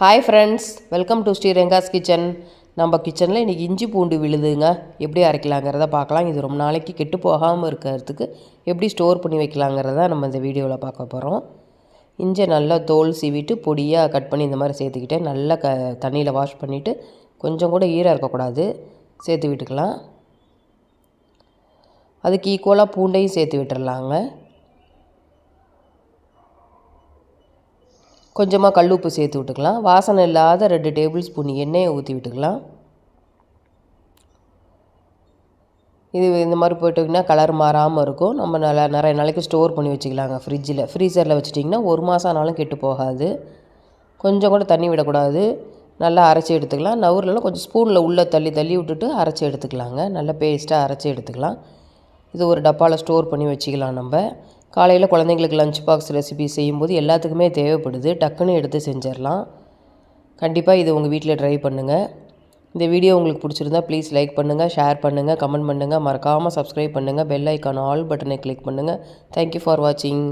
Hi friends welcome to Sri Renga's kitchen நம்ம கிச்சனில் இன்றைக்கி இஞ்சி பூண்டு விழுதுங்க. எப்படி அரைக்கலாங்கிறத பார்க்கலாம். இது ரொம்ப நாளைக்கு கெட்டு போகாமல் இருக்கிறதுக்கு எப்படி ஸ்டோர் பண்ணி வைக்கலாங்கிறத நம்ம இந்த வீடியோவில் பார்க்க போகிறோம் இஞ்சி நல்லா தோல் சீவிட்டு பொடியாக கட் பண்ணி இந்த மாதிரி சேர்த்துக்கிட்டு நல்லா க தண்ணியில் வாஷ் பண்ணிவிட்டு கொஞ்சம் கூட ஈரம் இருக்கக்கூடாது. சேர்த்து விட்டுக்கலாம். அதுக்கு ஈக்குவலாக பூண்டையும் சேர்த்து விட்டுடலாங்க கொஞ்சமாக கல் உப்பு சேர்த்து விட்டுக்கலாம். வாசனை இல்லாத ரெண்டு டேபிள் ஸ்பூன் எண்ணெயை ஊற்றி விட்டுக்கலாம். இது இந்த மாதிரி போயிட்டிங்கன்னா கலர் மாறாமல் இருக்கும். நம்ம நல்லா நிறைய நாளைக்கு ஸ்டோர் பண்ணி வச்சுக்கலாங்க ஃப்ரிட்ஜில் ஃப்ரீசரில் வச்சுட்டிங்கன்னா ஒரு மாதம் ஆனாலும் கெட்டு போகாது. கொஞ்சம் கூட தண்ணி விடக்கூடாது. நல்லா அரைச்சி எடுத்துக்கலாம். நவுரில் கொஞ்சம் ஸ்பூனில் உள்ளே தள்ளி தள்ளி விட்டுட்டு அரைச்சி எடுத்துக்கலாங்க. நல்லா பேஸ்ட்டாக அரைச்சி எடுத்துக்கலாம். இது ஒரு டப்பாவில் ஸ்டோர் பண்ணி வச்சுக்கலாம் நம்ம. காலையில் குழந்தைங்களுக்கு லஞ்ச் பாக்ஸ் ரெசிபி செய்யும்போது எல்லாத்துக்குமே தேவைப்படுது. டக்குன்னு எடுத்து செஞ்சிடலாம். கண்டிப்பாக இது உங்கள் வீட்டில் ட்ரை பண்ணுங்கள் இந்த வீடியோ உங்களுக்கு பிடிச்சிருந்தா ப்ளீஸ் லைக் பண்ணுங்கள் ஷேர் பண்ணுங்கள் கமெண்ட் பண்ணுங்கள் மறக்காமல் சப்ஸ்கிரைப் பண்ணுங்கள் பெல் ஐக்கான் ஆல் பட்டனை கிளிக் பண்ணுங்கள் தேங்க்யூ ஃபார் வாட்சிங்